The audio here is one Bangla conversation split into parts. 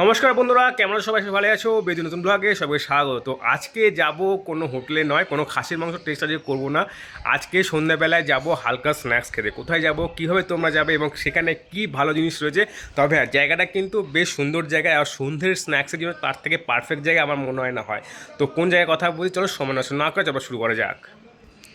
নমস্কার বন্ধুরা, কেমন সবাই? ভালো আছো? বেদি নতুন ব্লগে সবাই স্বাগত। আজকে যাব কোনো হোটেলে নয়, কোনো খাসির মাংস টেস্ট আজকে করব না। আজকে সন্ধ্যাবেলায় যাব হালকা স্ন্যাক্স খেতে। কোথায় যাব, কীভাবে তোমরা যাবে এবং সেখানে কি ভালো জিনিস রয়েছে? তবে হ্যাঁ জায়গাটা কিন্তু বেশ সুন্দর জায়গায় আর সন্ধ্যের স্ন্যাক্সের জন্য তার থেকে পারফেক্ট জায়গা আমার মনে হয় না হয়। তো কোন জায়গায় কথা বলছি, চলো সময় নষ্ট না করে চলো শুরু করা যাক।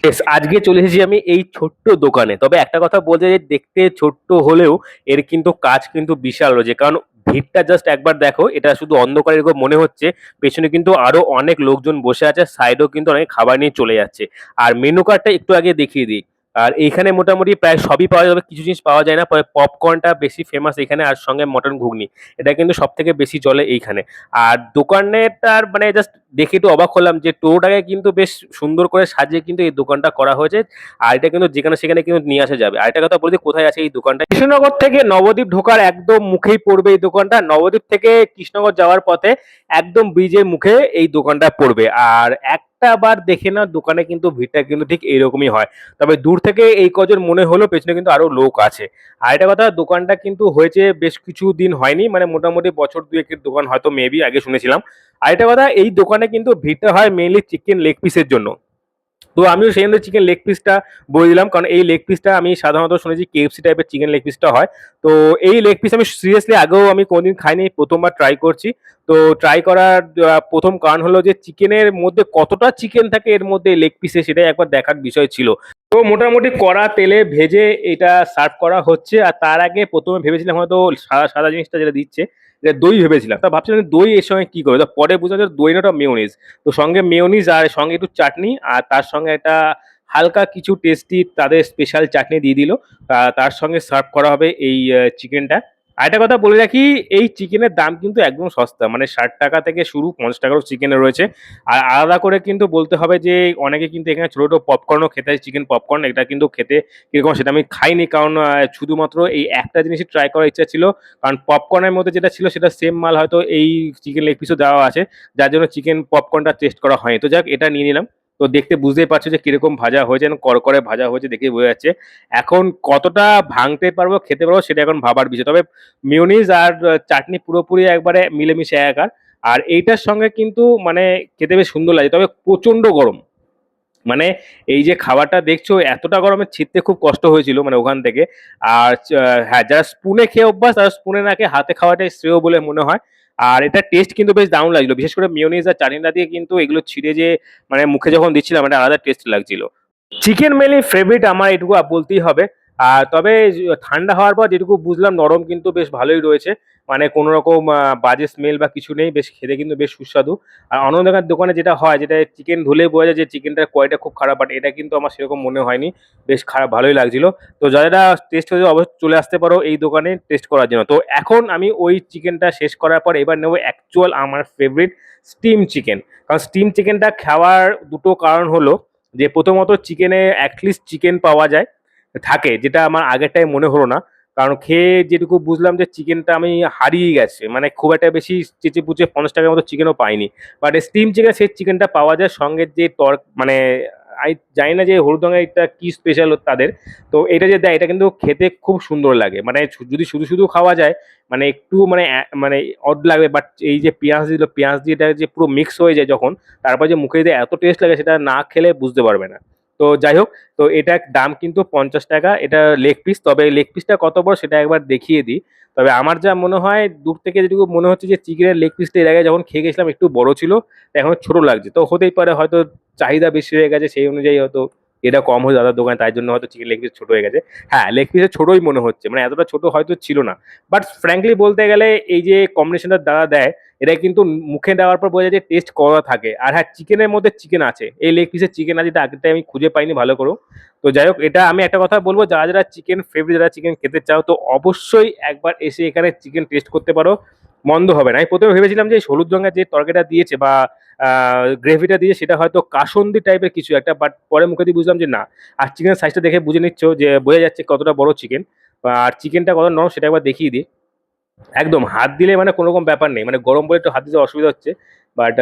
Yes, আজকে চলে এসেছি আমি এই ছোট্ট দোকানে। তবে একটা কথা বলতে যে দেখতে ছোট্ট হলেও এর কিন্তু কাজ কিন্তু বিশাল রয়েছে। কারণ ভিড়টা জাস্ট একবার দেখো এটা শুধু অন্ধকারের এরকম মনে হচ্ছে পেছনে কিন্তু আরও অনেক লোকজন বসে আছে সাইডেও কিন্তু অনেক খাবার নিয়ে চলে যাচ্ছে। আর মেনু কার্ডটা একটু আগে দেখিয়ে দিই। আর এইখানে মোটামুটি প্রায় সবই পাওয়া যাবে, কিছু জিনিস পাওয়া যায় না। পরে পপকর্নটা বেশি ফেমাস এখানে আর সঙ্গে মটন ঘুগনি। এটা কিন্তু সব থেকে বেশি চলে এইখানে। আর দোকানেরটার মানে জাস্ট দেখে একটু অবাক হলাম যে টোটাকে কিন্তু বেশ সুন্দর করে সাজিয়ে কিন্তু এই দোকানটা করা হয়েছে। আর এটা কিন্তু যেখানে সেখানে কিন্তু নিয়ে আসা যাবে। আর একটা কথা বলতে কোথায় আছে এই দোকানটা? কৃষ্ণনগর থেকে নবদ্বীপ ঢোকার একদম মুখেই পড়বে এই দোকানটা। নবদ্বীপ থেকে কৃষ্ণনগর যাওয়ার পথে একদম ব্রিজের মুখে এই দোকানটা পড়বে। আর একটা বার দেখে না দোকানে কিন্তু ভিড়টা কিন্তু ঠিক এইরকমই হয়। তবে দূর থেকে এই কজন মনে হলো পেছনে কিন্তু আরও লোক আছে। আর এটা কথা, দোকানটা কিন্তু হয়েছে বেশ কিছু দিন হয়নি মানে মোটামুটি বছর দুয়েকের দোকান হয়তো মেবি আগে শুনেছিলাম। আর এটা কথা, এই দোকানে কিন্তু ভিড়টা হয় মেইনলি চিকেন লেগ পিসের জন্য। তো আমিও সেই জন্য চিকেন লেগ পিসটা বলে দিলাম। কারণ এই লেগ পিসটা আমি সাধারণত শুনেছি কেএফসি টাইপের চিকেন লেগ পিসটা হয়। তো এই লেগ পিস আমি সিরিয়াসলি আগেও আমি কোনোদিন খাইনি, প্রথমবার ট্রাই করছি। তো ট্রাই করার প্রথম কারণ হলো যে চিকেনের মধ্যে কতটা চিকেন থাকে, এর মধ্যে লেগ পিসে সেটাই একবার দেখার বিষয় ছিল। তো মোটামুটি কড়া তেলে ভেজে এটা সার্ভ করা হচ্ছে। আর তার আগে প্রথমে ভেবেছিলাম হয়তো সাদা সাদা জিনিসটা যেটা দিচ্ছে এটা দই ভেবেছিলাম। তা ভাবছিলাম দই এর সঙ্গে কী করবে? তো পরে বুঝলাম যে দই না মেয়নিজ তো সঙ্গে মেয়নিজ আর সঙ্গে একটু চাটনি, আর তার সঙ্গে একটা হালকা কিছু টেস্টি তাদের স্পেশাল চাটনি দিয়ে দিল। তার সঙ্গে সার্ভ করা হবে এই চিকেনটা আর একটা কথা বলে রাখি, এই চিকেনের দাম কিন্তু একদম সস্তা। মানে ষাট টাকা থেকে শুরু, পঞ্চাশ টাকারও চিকেনের রয়েছে। আর আলাদা করে কিন্তু বলতে হবে যে, অনেকে কিন্তু এখানে ছোটো ছোটো পপকর্নও খেতে হয় চিকেন পপকর্ন এটা কিন্তু খেতে কীরকম সেটা আমি খাইনি, কারণ শুধুমাত্র এই একটা জিনিসই ট্রাই করার ইচ্ছা ছিল। কারণ পপকর্নের মধ্যে যেটা ছিল, সেটা সেম মাল হয়তো এই চিকেন লেগ পিসও দেওয়া আছে। যার জন্য চিকেন পপকর্নটা টেস্ট করা হয়নি। তো যাক, এটা নিয়ে নিলাম। তো দেখতে বুঝতেই পারছ যে কীরকম ভাজা হয়েছে করকরে ভাজা হয়েছে দেখে বোঝা যাচ্ছে। এখন কতটা ভাঙতে পারব, খেতে পারব সেটা এখন ভাবার বিষয়। তবে মিউনিস আর চাটনি পুরোপুরি একবারে মিলেমিশে একাকার আর। এইটার সঙ্গে কিন্তু মানে খেতে বেশ সুন্দর লাগে, তবে প্রচণ্ড গরম। মানে এই যে খাবারটা দেখছ, এতটা গরমে ছিটতে খুব কষ্ট হয়েছিল মানে ওখান থেকে। আর হ্যাঁ যারা স্পুনে খেয়ে অভ্যাস, তারা স্পুনে না খেয়ে হাতে খাওয়াটাই শ্রেয় বলে মনে হয়। আর এটা টেস্ট কিন্তু বেশ দারুণ লাগছিল। বিশেষ করে মিওনিজ আর চাটনিটা দিয়ে কিন্তু এগুলো ছিঁড়ে যে মানে মুখে যখন দিচ্ছিলাম একটা আলাদা টেস্ট লাগছিল। চিকেন মেলি ফেভারিট আমার এটুকু বলতেই হবে। আর তবে ঠান্ডা হওয়ার পর যেটুকু বুঝলাম, নরম কিন্তু বেশ ভালোই রয়েছে। মানে কোনো রকম বাজে স্মেল বা কিছু নেই, বেশ খেতে কিন্তু বেশ সুস্বাদু। আর জায়গার দোকানে যেটা হয়, যেটা চিকেন ধুলে বোঝা যায় যে চিকেনটার কোয়ালিটি খুব খারাপ বাট এটা কিন্তু আমার সেরকম মনে হয়নি। বেশ খারাপ, ভালোই লাগছিল। তো যারা টেস্ট হয়ে অবশ্যই চলে আসতে পারো এই দোকানে টেস্ট করার জন্য। তো এখন আমি ওই চিকেনটা শেষ করার পর এবার নেব অ্যাকচুয়াল আমার ফেভারিট স্টিম চিকেন কারণ স্টিম চিকেনটা খাওয়ার দুটো কারণ হলো যে, প্রথমত চিকেনে অ্যাটলিস্ট চিকেন পাওয়া যায়। থাকে, যেটা আমার আগেরটাই মনে হলো না। কারণ খেয়ে যেটুকু বুঝলাম যে চিকেনটা আমি হারিয়ে গেছে। মানে খুব একটা বেশি চেঁচে পুচে পঞ্চাশ টাকার মতো চিকেনও পাইনি। বাট স্টিম চিকেন সেই চিকেনটা পাওয়া যায়। সঙ্গে যে তর মানে আমি জানি না যে হলুদ রঙের এটা কি স্পেশাল তাদের। তো এটা যে দেয়, এটা কিন্তু খেতে খুব সুন্দর লাগে। মানে যদি শুধু শুধু খাওয়া যায় মানে একটু মানে মানে অড লাগবে বাট এই যে পেঁয়াজ দিল, পেঁয়াজ দিয়ে এটা যে পুরো মিক্স হয়ে যায় যখন, তারপর যে মুখে দিয়ে এত টেস্ট লাগে, সেটা না খেলে বুঝতে পারবে না। তো যাই হোক, তো এটা দাম কিন্তু পঞ্চাশ টাকা, এটা লেগ পিস তবে লেগ পিসটা কত বড় সেটা একবার দেখিয়ে দিই। তবে আমার যা মনে হয়, দূর থেকে যেটুকু মনে হচ্ছে যে চিকেনের লেগ পিসটা এর আগে যখন খেয়ে গেছিলাম, একটু বড় ছিল এখন ছোট লাগছে। তো হতেই পারে হয়তো চাহিদা বেশি হয়ে গেছে, সেই অনুযায়ী হয়তো এটা কম হয়ে দাদার দোকানে, তাই জন্য হয়তো চিকেন লেগ পিস ছোট হয়ে গেছে। হ্যাঁ লেগ পিসে ছোটই মনে হচ্ছে মানে এতটা ছোট হয়তো ছিল না। বাট ফ্র্যাঙ্কলি বলতে গেলে এই যে কম্বিনেশনটা দাদা দেয়, এটা কিন্তু মুখে দেওয়ার পর বোঝা যায় যে টেস্ট করা থাকে। আর হ্যাঁ চিকেনের মধ্যে চিকেন আছে। এই লেগ পিসের চিকেন আছে এটা আগেরটাই আমি খুঁজে পাইনি, ভালো করে। তো যাই হোক, এটা আমি একটা কথা বলব, যারা যারা চিকেন ফেভারিট যারা চিকেন খেতে চাও, তো অবশ্যই একবার এসে এখানে চিকেন টেস্ট করতে পারো। মন্দ হবে না। আমি প্রথমে ভেবেছিলাম যে হলুদ রঙের যে তরকারিটা দিয়েছে বা গ্রেভিটা দিয়ে সেটা হয়তো কাসন্দি টাইপের কিছু একটা বাট পরে মুখে দিয়ে বুঝলাম যে না। আর চিকেনের সাইজটা দেখে বুঝে নিচ্ছ যে বোঝা যাচ্ছে কতটা বড় চিকেন আর চিকেনটা কত নরম সেটা একবার দেখিয়ে দিই। একদম হাত দিলে মানে কোনো রকম ব্যাপার নেই। মানে গরম বলে একটু হাত দিতে অসুবিধা হচ্ছে। বাট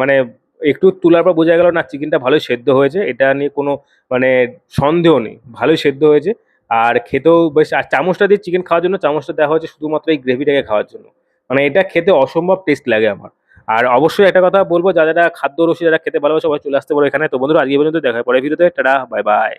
মানে একটু তোলার পর বোঝা গেল না চিকেনটা ভালোই সেদ্ধ হয়েছে। এটা নিয়ে কোনো মানে সন্দেহ নেই। ভালোই সেদ্ধ হয়েছে। আর খেতেও বেশ, আর চামচটা দিয়ে চিকেন খাওয়ার জন্য চামচটা দেওয়া হয়েছে শুধুমাত্র এই গ্রেভিটাকে খাওয়ার জন্য। মানে এটা খেতে অসম্ভব টেস্ট লাগে আমার। আর অবশ্যই একটা কথা বলব, যারা যারা খাদ্য রসি যারা খেতে ভালোবাসে সবাই চলে আসতে পারো এখানে। তো বন্ধুরা, আজকে পর্যন্ত দেখা পরে ভিডিওতে, টাটা, বাই বাই।